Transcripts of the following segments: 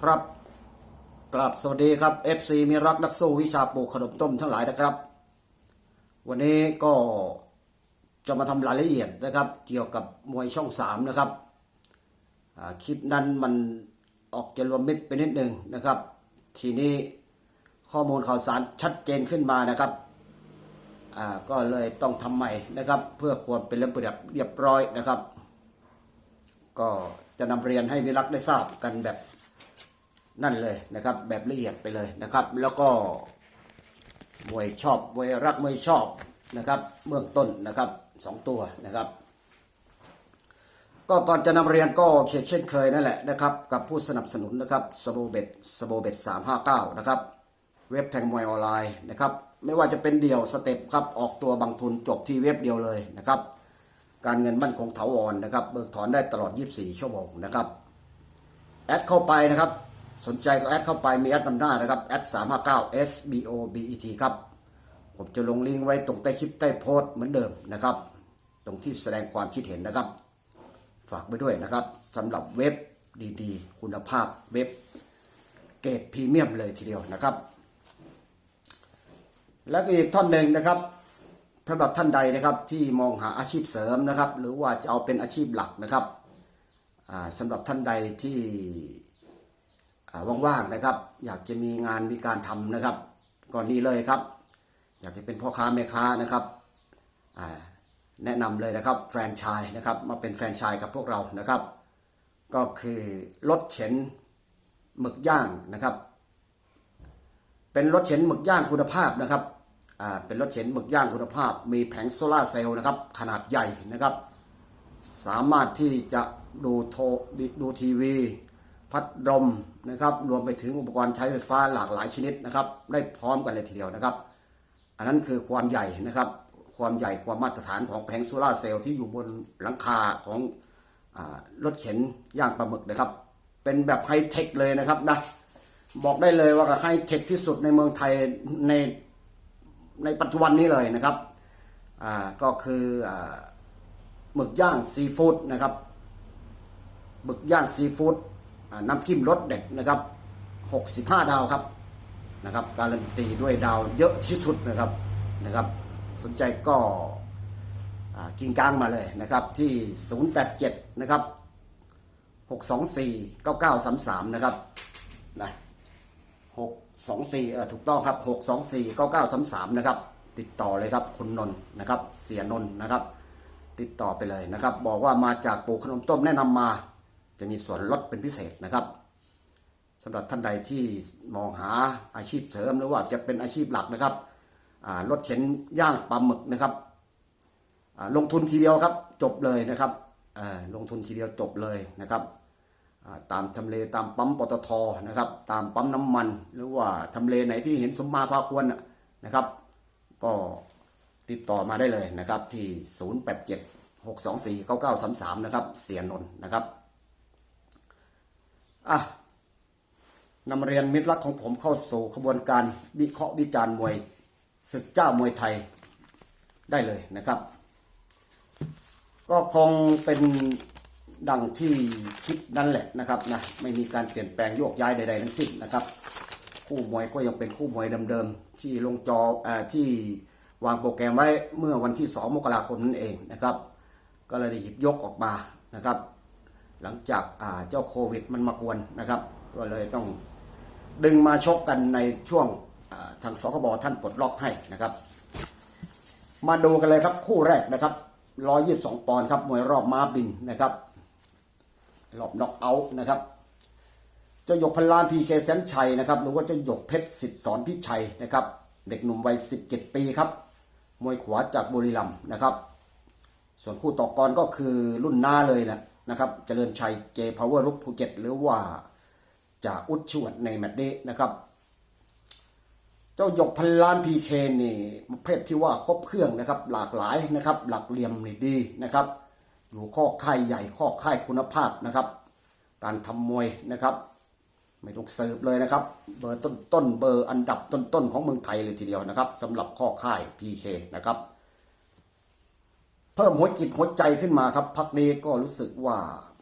ครับกราบสวัสดีครับ FC มีรักนักสู้วิชาปลูกขนมต้มทั้งหลายนะครับ วันนี้ก็จะมาทำรายละเอียดนะครับ เกี่ยวกับมวยช่องสามนะครับคลิปนั้นมันออกจะรวมมิตรไปนิดหนึ่งนะครับ ทีนี้ข้อมูลข่าวสารชัดเจนขึ้นมานะครับก็เลยต้องทำใหม่นะครับ เพื่อความเป็นระเบียบเรียบร้อยนะครับ ก็จะนำเรียนให้วิรักได้ทราบกันแบบ นั่นเลยนะครับ แบบละเอียดไปเลยนะครับ แล้วก็มวยชอบมวยรักมวยชอบนะครับเบื้องต้นนะครับสองตัวนะครับ ก็ก่อนจะนำเรียนก็เช่นเช่นเคยนั่นแหละนะครับ กับผู้สนับสนุนนะครับสโบเบตสโบเบตสามห้าเก้านะครับ เว็บแทงมวยออนไลน์นะครับ ไม่ว่าจะเป็นเดี่ยวสเต็ปครับออกตัวบางทุนจบที่เว็บเดียวเลยนะครับ การเงินมั่นคงถาวรนะครับ เบิกถอนได้ตลอด 24 ชั่วโมงนะครับแอดเข้าไปนะครับ สนใจก็แอดเข้าไปมีแอดนำหน้านะครับแอด359 SBOBET ครับ ผมจะลงลิงก์ไว้ตรงใต้คลิปใต้โพสต์เหมือนเดิมนะครับ ตรงที่แสดงความคิดเห็นนะครับ ฝากไว้ด้วยนะครับสำหรับเว็บดีๆ คุณภาพเว็บเกรดพรีเมียมเลยทีเดียวนะครับ แล้วก็อีกท่อนหนึ่งนะครับสำหรับท่านใดนะครับที่มองหาอาชีพเสริมนะครับ หรือว่าจะเอาเป็นอาชีพหลักนะครับสำหรับท่านใดที่ ว่างๆนะครับ อยากจะมีงานมีการทำนะครับก่อนนี้เลยครับ อยากจะเป็นพ่อค้าแม่ค้านะครับแนะนำเลยนะครับแฟรนไชส์นะครับมาเป็นแฟรนไชส์กับพวกเรานะครับ ก็คือรถเข็นหมึกย่างนะครับ เป็นรถเข็นหมึกย่างคุณภาพนะครับเป็นรถเข็นหมึกย่างคุณภาพ มีแผงโซลาเซลล์นะครับขนาดใหญ่นะครับ สามารถที่จะดูโทรดูทีวี พัดลมนะครับรวมไปถึงอุปกรณ์ใช้ไฟฟ้าหลากหลายชนิดนะครับได้พร้อมกันเลยทีเดียวนะครับ อันนั้นคือความใหญ่นะครับ ความใหญ่ความมาตรฐานของแผงโซลาร์เซลล์ที่อยู่บนหลังคาของอรถเข็นย่างปลาหมึกนะครับ เป็นแบบไฮเทคเลยนะครับนะบอกได้เลยว่าไฮเทคที่สุดในเมืองไทยในในปัจจุบันนี้เลยนะครับอ่าก็คืออหมึกย่างซีฟู้ดนะครับหมึกย่างซีฟู้ด น้ำจิ้มรสเด็ดนะครับ 65 ดาวครับนะครับการันตีด้วยดาวเยอะที่สุดนะครับนะครับ สนใจก็กิงกลางมาเลยนะครับที่ 087 นะครับ 624 9933 นะครับนะหกสองสี่เออถูกต้องครับหกสองสี่เก้าเก้าสามสามนะครับ ติดต่อเลยครับคุณนนท์นะครับ เสียนนท์นะครับ ติดต่อไปเลยนะครับ บอกว่ามาจากปูขนมต้มแนะนำมา จะมีส่วนลดเป็นพิเศษนะครับสำหรับท่านใดที่มองหาอาชีพเสริมหรือว่าจะเป็นอาชีพหลักนะครับรถเข็นย่างปลาหมึกนะครับลงทุนทีเดียวครับจบเลยนะครับลงทุนทีเดียวจบเลยนะครับตามทำเลตามปั๊มปตทนะครับ ตามปั๊มน้ำมัน หรือว่าทำเลไหนที่เห็นสมมาพาควรนะนะครับ ก็ติดต่อมาได้เลยนะครับที่ 087 624 9933 นะครับ เสียนนท์นะครับ อะนำเรียนมิตรรักของผมเข้าสู่ขบวนการวิเคราะห์วิจารณ์มวยศึกเจ้ามวยไทยได้เลยนะครับ ก็คงเป็นดังที่คิดนั่นแหละนะครับนะไม่มีการเปลี่ยนแปลงโยกย้ายใดๆทั้งสิ้นนะครับ คู่มวยก็ยังเป็นคู่มวยเดิมๆที่ลงจออที่วางโปรแกรมไว้เมื่อวันที่ 2 มกราคมนั่นเองนะครับ ก็เลยหยิบยกออกมานะครับ หลังจากเจ้าโควิดมันมากวนนะครับ ก็เลยต้องดึงมาชกกันในช่วงทางสคบท่านปลดล็อกให้นะครับ มาดูกันเลยครับคู่แรกนะครับ122ปอนด์ครับมวยรอบม้าบินนะครับรอบน็อกเอาท์นะครับเจ้าหยกพันล้านพีเคแสนชัยนะครับหรือว่าเจ้าหยกเพชรสิทธิสอนพิชัยนะครับ เด็กหนุ่มวัย 17 ปีครับมวยขวาจากบุรีรัมย์นะครับ ส่วนคู่ต่อกรก็คือรุ่นหน้าเลยนะ นะครับเจริญชัยเจพาวเวอร์รุปภูเก็ตหรือว่าจ่าอุดชวดในแมตช์นี้นะครับ เจ้าหยกพันล้านพีเคนี่ประเภทที่ว่าครบเครื่องนะครับ หลากหลายนะครับ หลักเหลี่ยมนี่ดีนะครับ อยู่ข้อค่ายใหญ่ข้อค่ายคุณภาพนะครับ การทำมวยนะครับ ไม่ต้องเสิร์ฟเลยนะครับ เบอร์ต้นต้นเบอร์อันดับต้นต้นของเมืองไทยเลยทีเดียวนะครับสำหรับข้อค่าย PK นะครับ เพิ่มหัวจิตหัวใจขึ้นมาครับพักนี้ก็รู้สึกว่า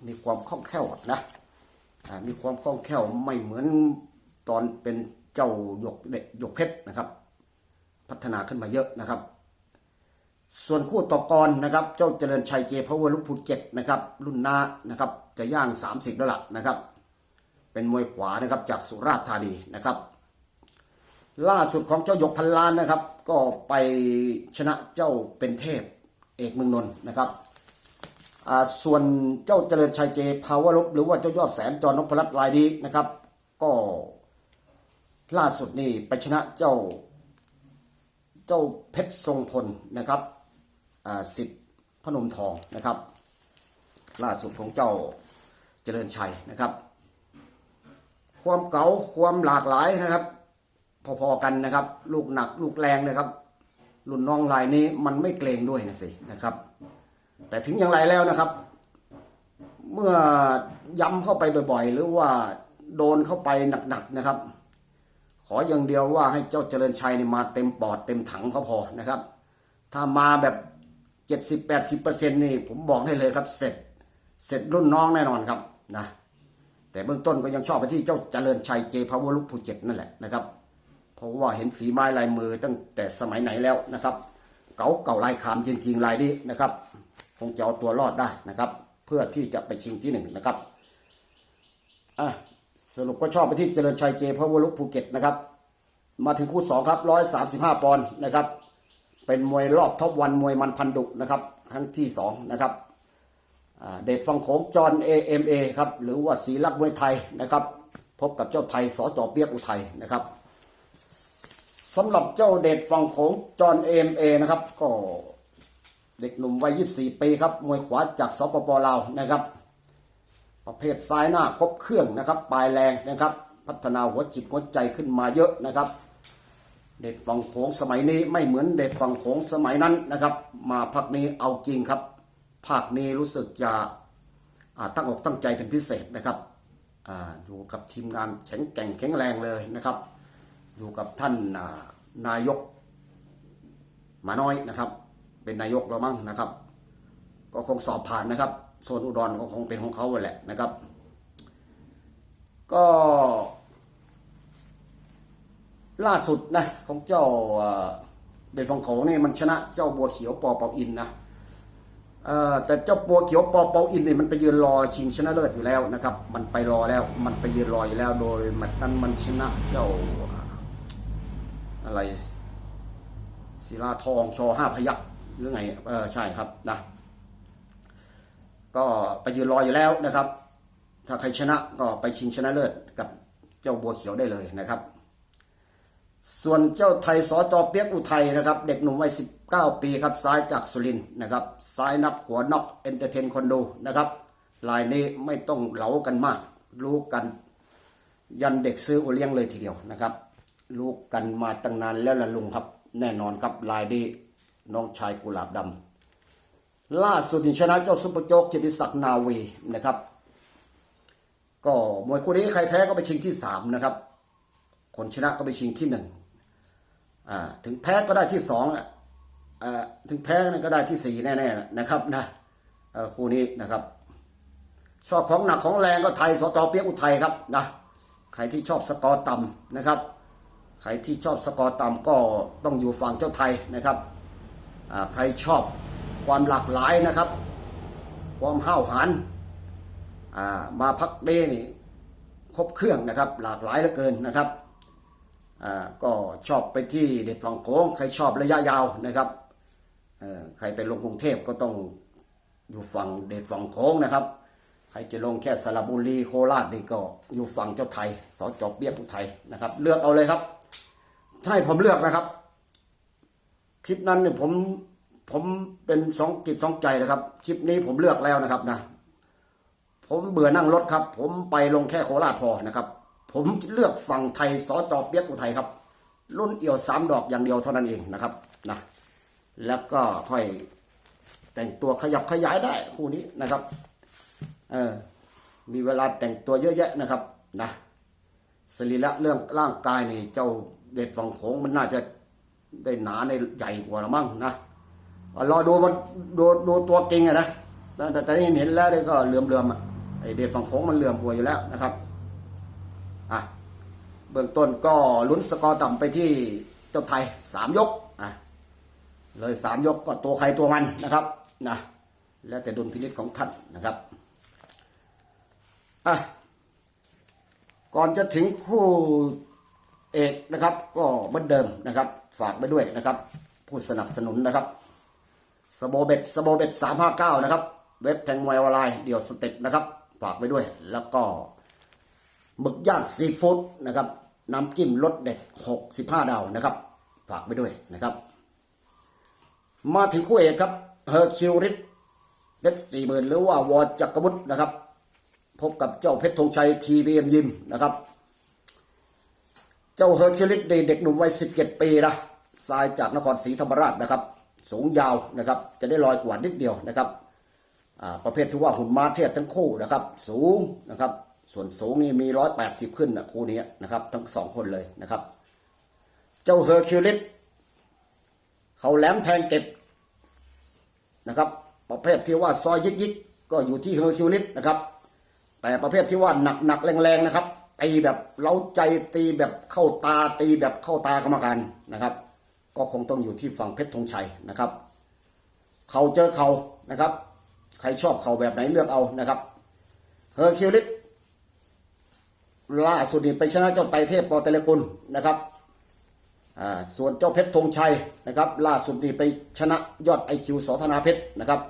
มีความคล่องแคล่วนะมีความคล่องแคล่วไม่เหมือนตอนเป็นเจ้าหยกเด็กหยกเพชรนะครับ พัฒนาขึ้นมาเยอะนะครับ ส่วนคู่ต่อกรนะครับ เจ้าเจริญชัยเจพาวเวอร์ลูกภูเก็ตนะครับ รุ่นน้านะครับ จะย่าง 30แล้วล่ะนะครับ เป็นมวยขวานะครับจากสุราษฎร์ธานีนะครับ ล่าสุดของเจ้าหยกพันล้านนะครับ ก็ไปชนะเจ้าเป็นเทพ อกเมืองนนท์นะครับส่วนเจ้าเจริญชัยเจพาวเวอร์ลบหรือว่าเจ้ายอดแสนจอนพรัตน์รายนี้นะครับ ก็ล่าสุดนี่ไปชนะเจ้า เจ้าเพชรทรงพลนะครับอ่าสิทธิ์พนมทองนะครับ ล่าสุดของเจ้าเจริญชัยนะครับ ความเก๋าความหลากหลายนะครับ พอๆกันนะครับ ลูกหนักลูกแรงนะครับ รุ่นน้องลายนี้มันไม่เกรงด้วยนะสินะครับ แต่ถึงอย่างไรแล้วนะครับ เมื่อย้ำเข้าไปบ่อยๆ หรือว่าโดนเข้าไปหนักๆนะครับ ขออย่างเดียวว่าให้เจ้าเจริญชัยนี่มาเต็มปอดเต็มถังเขาพอนะครับ ถ้ามาแบบ 70-80%นี่ผมบอกให้เลยครับเสร็จเสร็จรุ่นน้องแน่นอนครับนะแต่เบื้องต้นก็ยังชอบไปที่เจ้าเจริญชัยเจพาวเวอร์ลุกภูเก็ตนั่นแหละนะครับ ราะว่าเห็นฝีไม้ลายมือตั้งแต่สมัยไหนแล้วนะครับ เก่าเก่าลายขามจริงๆลายนี้นะครับ คงจะเอาตัวรอดได้นะครับ เพื่อที่จะไปชิงที่หนึ่งนะครับอะสรุปก็ชอบไปที่เจริญชัยเจพาวเวร์ลุภูเก็ตนะครับ มาถึงคู่สองครับร้อยสามสิบห้าปอนด์นะครับ เป็นมวยรอบท็อปวันมวยมันพันดุนะครับครั้งที่สองนะครับเดชฟังโขงจอห์น AMA ครับหรือว่าศีลักษ์มวยไทยนะครับ พบกับเจ้าไทยสอจอเปียกอุทัยนะครับ สำหรับเจ้าเดชฟังโขงจอห์น AMA นะครับ ก็เด็กหนุ่มวัย 24 ปีครับ มวยขวาจากสปปลาวนะครับ ประเภทซ้ายหน้าครบเครื่องนะครับ ปลายแรงนะครับ พัฒนาหัวจิตหัวใจขึ้นมาเยอะนะครับ เด็ดฝั่งโขงสมัยนี้ไม่เหมือนเด็ดฝั่งโขงสมัยนั้นนะครับ มาพักนี้เอาจริงครับ ภาคนี้รู้สึกจะตั้งอกตั้งใจเป็นพิเศษนะครับออยู่กับทีมงานแข็งแกร่งแข็งแรงเลยนะครับ อยู่กับท่านนายกมาน้อยนะครับ เป็นนายกแล้วมั้งนะครับ ก็คงสอบผ่านนะครับโซนอุดรก็คงเป็นของเขาแหละนะครับ ก็ ล่าสุดนะของเจ้าเอ่อเด่นฟังโขงนี่มันชนะเจ้าบัวเขียวปอเปาอินนะแต่เจ้าบัวเขียวปอเปาอินนี่มันไปยืนรอชิงชนะเลิศอยู่แล้วนะครับ มันไปรอแล้วมันไปยืนรออยู่แล้วโดยมันนั้นมันชนะเจ้า อะไรศิลาทองชอห้าพยักหรือไงเออใช่ครับนะก็ไปยืนรออยู่แล้วนะครับ ถ้าใครชนะก็ไปชิงชนะเลิศกับเจ้าบัวเขียวได้เลยนะครับ ส่วนเจ้าไทยสอจอเปียกอุทัยนะครับ เด็กหนุ่มวัย19 ปีครับซ้ายจากสุรินนะครับซ้ายนับหัวนอกเอนเตอร์เทนคอนโดนะครับลายนี้ไม่ต้องเหลากันมาก รู้กันยันเด็กซื้อโอเลี้ยงเลยทีเดียวนะครับ รู้กันมาตั้งนานแล้วล่ะลุงครับ แน่นอนครับลายนี้น้องชายกุหลาบดำล่าสุดชนะเจ้าซุปเปอร์โจ๊กเกียรติศักดิ์นาวีนะครับ ก็มวยคู่นี้ใครแพ้ก็ไปชิงที่สามนะครับ คนชนะก็ไปชิงที่หนึ่งถึงแพ้ก็ได้ที่สองอถึงแพ้ก็ได้ที่สี่แน่ๆนะครับนะคู่นี้นะครับชอบของหนักของแรงก็ไทยสตอเปียกอุทัยครับนะใครที่ชอบสกอร์ต่ำนะครับ ใครที่ชอบสกอร์ต่ำก็ต้องอยู่ฝั่งเจ้าไทยนะครับใครชอบความหลากหลายนะครับ ความห้าวหาญมาพักเดนี่ครบเครื่องนะครับ หลากหลายเหลือเกินนะครับก็ชอบไปที่เด็ดฝั่งโค้งใครชอบระยะยาวนะครับใครไปลงกรุงเทพก็ต้องอยู่ฝั่งเด็ดฝั่งโค้งนะครับ ใครจะลงแค่สระบุรีโคราชนี่ก็อยู่ฝั่งเจ้าไทยสจเบียกุไทยนะครับ เลือกเอาเลยครับ ใช่ผมเลือกนะครับ คลิปนั้นเนี่ยผมผมเป็นสองกิจสองใจนะครับ คลิปนี้ผมเลือกแล้วนะครับนะ ผมเบื่อนั่งรถครับ ผมไปลงแค่โคราชพอนะครับ ผมเลือกฝั่งไทยสอจอเปียกอุทัยครับ รุ่นเอี่ยวสามดอกอย่างเดียวเท่านั้นเองนะครับนะแล้วก็ค่อยแต่งตัวขยับขยายได้คู่นี้นะครับเออมีเวลาแต่งตัวเยอะแยะนะครับนะสรีระเรื่องร่างกายนี่เจ้า เด็ดฝั่งโขงมันน่าจะได้หนาในใหญ่กว่าละมั้งนะรอดูมันดูดูตัวเก่งอะนะแต่แต่ที่เห็นแล้วเนี่ยก็เหลื่อมๆอะไอเดชฝั่งโค้งมันเหลื่อมหัวอยู่แล้วนะครับอะเบื้องต้นก็ลุ้นสกอร์ต่ำไปที่เจ้าไทยสามยกอะเลยสามยกก็ตัวใครตัวมันนะครับนะแล้วแต่ดุลพินิจของท่านนะครับอะก่อนจะถึงคู่ เอกนะครับ ก็เหมือนเดิมนะครับ ฝากไปด้วยนะครับ ผู้สนับสนุนนะครับสโบเบ็ดสโบเบ็ดสามห้าเก้านะครับ เว็บแทงมวยออนไลน์เดี่ยวสเต็ปนะครับ ฝากไปด้วย แล้วก็หมึกย่างซีฟู้ดนะครับน้ำจิ้มรสเด็ดหกสิบห้าดาวนะครับ ฝากไปด้วยนะครับ มาถึงคู่เอกครับเฮอร์คิวริสเพชรสี่หมื่นหรือว่าวอจักรบุตรนะครับ พบกับเจ้าเพชรธงชัยทีบีเอ็มยิมนะครับ เจ้าเฮอร์คิวลิสเด็กหนุ่มวัยสิบเจ็ดปีนะทรายจากนครศรีธรรมราชนะครับ สูงยาวนะครับ จะได้ลอยกว่านิดเดียวนะครับประเภทที่ว่าหุ่นม้าเทียบทั้งคู่นะครับ สูงนะครับ ส่วนสูงนี่มีร้อยแปดสิบขึ้นนะคู่นี้นะครับ ทั้งสองคนเลยนะครับ เจ้าเฮอร์คิวลิสเขาแหลมแทงเก็บนะครับ ประเภทที่ว่าซอยยิกยิกก็อยู่ที่เฮอร์คิวลิสนะครับ แต่ประเภทที่ว่าหนักหนักๆแรงๆนะครับ ตีแบบเล้าใจตีแบบเข้าตาตีแบบเข้าตากรรมการนะครับ ก็คงต้องอยู่ที่ฝั่งเพชรธงชัยนะครับ เขาเจอเขานะครับ ใครชอบเขาแบบไหนเลือกเอานะครับเฮอร์คิวลิสล่าสุดนี่ไปชนะเจ้าไตเทพปอเตเลกุลนะครับส่วนเจ้าเพชรธงชัยนะครับ ล่าสุดนี่ไปชนะยอดไอคิวสอธนาเพชรนะครับ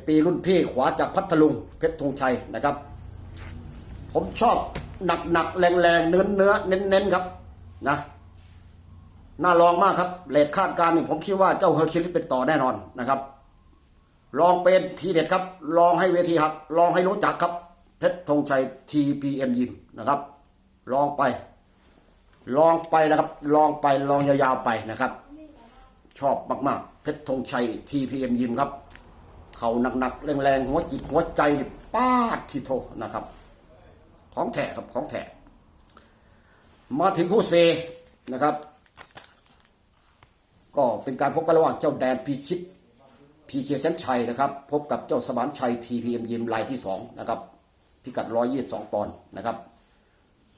21 ปีรุ่นพี่ขวาจากพัทลุงเพชรธงชัยนะครับ ผมชอบหนักหนักๆแรงแรงๆเนื้อเนื้อเน้นเน้นๆครับนะน่าลองมากครับเลทคาดการณ์นี่ผมคิดว่าเจ้าเฮอร์คิวลิสเป็นต่อแน่นอนนะครับ ลองเป็นทีเด็ดครับ ลองให้เวทีหัก ลองให้รู้จักครับ เพชรธงชัย TPM ยิมนะครับ ลองไป ลองไปนะครับ ลองไปลองยาวๆไปนะครับ ชอบมากๆ เพชรธงชัย TPM ยิมครับ เขาหนักๆแรงๆหัวจิตหัวใจป้าดที่โทนะครับ ของแท้ครับของแท้มาถึงคู่เซนะครับ ก็เป็นการพบกันระหว่างเจ้าแดนพีชิตพีเคแสนชัยนะครับ พบกับเจ้าสมานชัยทีพีเอ็มยิมรายที่สองนะครับ พิกัดร้อยยี่สิบสองปอนด์นะครับ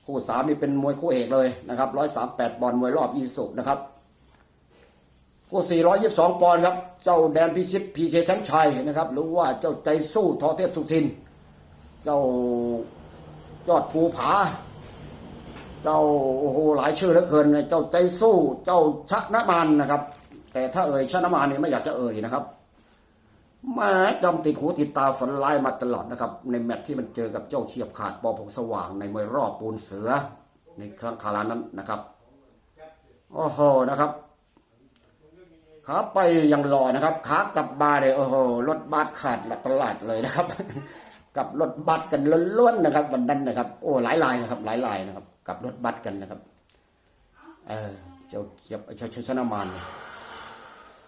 คู่สามนี่เป็นมวยคู่เอกเลยนะครับร้อยสามแปดปอนด์มวยรอบอีสุนะครับคู่422ปอนด์ครับ เจ้าแดนพิชิตพีเคแชมป์ชัยนะครับหรือว่าเจ้าใจสู้ทอเทพสุทิน เจ้า ยอดภูผา เจ้าโอ้โหหลายชื่อเหลือเกิน เจ้าใจสู้ เจ้าชนะมานนะครับ แต่ถ้าเอ่ยชนะมานนี่ไม่อยากจะเอ่ยนะครับแมาจำติดหูติดตาฝันร้ายมาตลอดนะครับ ในแมตที่มันเจอกับเจ้าเฉียบขาดปอพงสว่างในมวยรอบปูนเสือ ในครั้งคารานั้นนะครับโอ้โหนะครับขาไปยังรอนะครับขากลับมาเนี่ยโอ้โหรถบัสขาดตลาดเลยนะครับ กับรถบัสกันล้วนๆนะครับ วันนั้นนะครับ โอ้หลายลายนะครับ หลายลายนะครับ กับรถบัสกันนะครับ เออเจ้าเขียบเจ้าชนะมานเนี่ย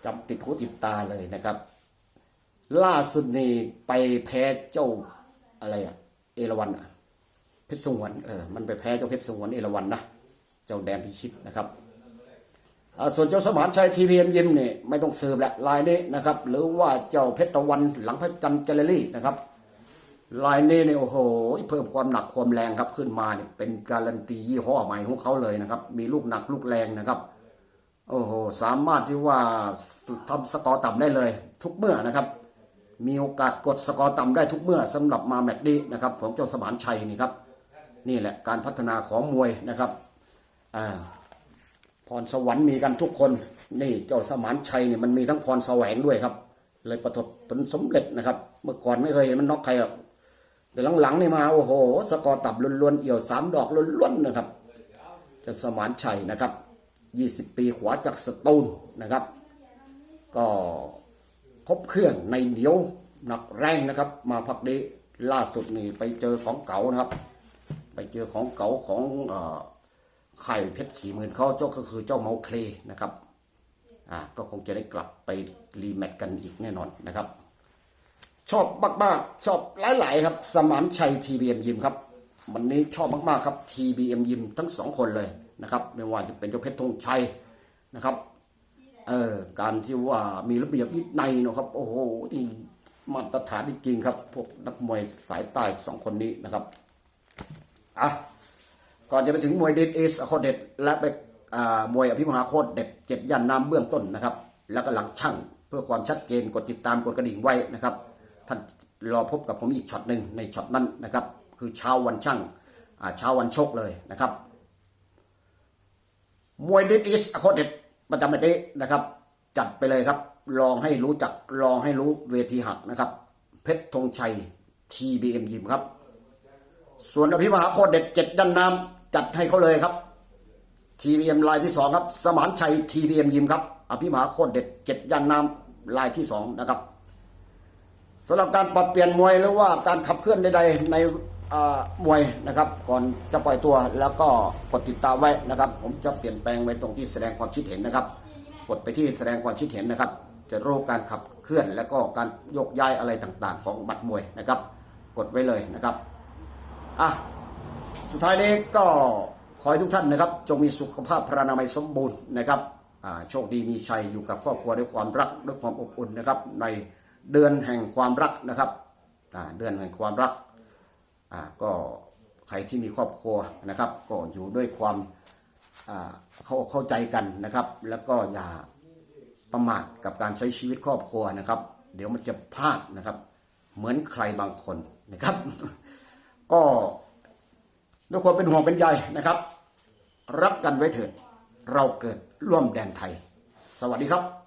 จำติดหูติดตาเลยนะครับ ล่าสุดนี่ไปแพ้เจ้าอะไรอะเอราวันอะเพชรสงวนเออมันไปแพ้เจ้าเพชรสงวนเอราวันนะเจ้าแดนพิชิตนะครับส่วนเจ้าสมานชัยทีพีเอ็มยิมเนี่ยไม่ต้องสืบแหละลายนี้นะครับ หรือว่าเจ้าเพชรตะวันหลังพระจันทร์แกลเลอรี่นะครับ ลายนี้เนี่ยโอ้โหเพิ่มความหนักความแรงครับขึ้นมาเนี่ยเป็นการันตียี่ห้อใหม่ของเขาเลยนะครับ มีลูกหนักลูกแรงนะครับ โอ้โหสามารถที่ว่าทำสกอร์ต่ำได้เลย ทุกเมื่อนะครับ มีโอกาสกดสกอร์ต่ำได้ทุกเมื่อสำหรับมาแมตช์นี้นะครับ ของเจ้าสมานชัยนี่ครับ นี่แหละการพัฒนาของมวยนะครับอ่าพรสวรรค์มีกันทุกคน นี่เจ้าสมานชัยเนี่ยมันมีทั้งพรแสวงด้วยครับ เลยประสบผลสำเร็จนะครับ เมื่อก่อนไม่เคยเห็นมันน็อกใครหรอก แต่หลังๆนี่มาโอ้โห สกอร์ตับล้วนๆเอี่ยวสามดอกล้วนๆนะครับ จะสมานชัยนะครับยี่สิบปีขวาจากสตูลนะครับ ก็ครบเครื่องในเหนียวหนักแรงนะครับ มาพักนี้ล่าสุดนี่ไปเจอของเก่านะครับ ไปเจอของเก่าของอไข่เพชรสี่หมื่นเขาเจ้าก็คือเจ้าเมาเคลนะครับอ่าก็คงจะได้กลับไปรีแมตช์กันอีกแน่นอนนะครับ ชอบมากๆ ชอบหลาย ๆ ครับ สมานชัย TBM ยิมครับ วันนี้ชอบมากๆครับ TBM ยิมทั้งสองคนเลยนะครับ ไม่ว่าจะเป็นเจ้าเพชรธงชัยนะครับเออการที่ว่ามีระเบียบวินัยนะครับ โอ้โหนี่มาตรฐานจริงครับ พวกนักมวยสายใต้สองคนนี้นะครับอะก่อนจะไปถึงมวยเด็ดเอสโคเด็ดและไปอ่ามวยอภิมหาโคตรเด็ดเจ็ดยันน้ำเบื้องต้นนะครับ แล้วก็หลังช่างเพื่อความชัดเจนกดติดตามกดกระดิ่งไว้นะครับ ท่านรอพบกับผมอีกช็อตหนึ่งในช็อตนั้นนะครับ คือเช้าวันช่างเช้าวันโชคเลยนะครับ มวยเด็ดอิสโคเด็ดประจำเด็ดนะครับ จัดไปเลยครับ ลองให้รู้จักลองให้รู้เวทีหักนะครับ เพชรธงชัย TBM ยิมครับ ส่วนอภิมหาโคเด็ดเจ็ดดันน้ำจัดให้เขาเลยครับ TBM ลายที่สองครับ สมานชัย TBM ยิมครับ อภิมหาโคเด็ดเจ็ดยันน้ำลายที่สองนะครับ สำหรับการปรับเปลี่ยนมวยหรือว่าการขับเคลื่อนใดๆในมวยนะครับ ก่อนจะปล่อยตัวแล้วก็กดติดตามไว้นะครับ ผมจะเปลี่ยนแปลงไว้ตรงที่แสดงความคิดเห็นนะครับ กดไปที่แสดงความคิดเห็นนะครับ จะรู้การขับเคลื่อนและก็การโยกย้ายอะไรต่างๆ ของบัตรมวยนะครับ กดไว้เลยนะครับอะสุดท้ายนี้ก็ขอให้ทุกท่านนะครับ จงมีสุขภาพพระนามัยสมบูรณ์นะครับโชคดีมีชัยอยู่กับครอบครัวด้วยความรักด้วยความอบอุ่นนะครับใน เดือนแห่งความรักนะครับเดือนแห่งความรักก็ใครที่มีครอบครัวนะครับก็อยู่ด้วยความาเข้าเข้าใจกันนะครับ แล้วก็อย่าประมาทกับการใช้ชีวิตครอบครัวนะครับ เดี๋ยวมันจะพลาดนะครับ เหมือนใครบางคนนะครับ ก็ด้วยความเป็นห่วงเป็นใยนะครับ รักกันไว้เถิดเราเกิดร่วมแดนไทย สวัสดีครับ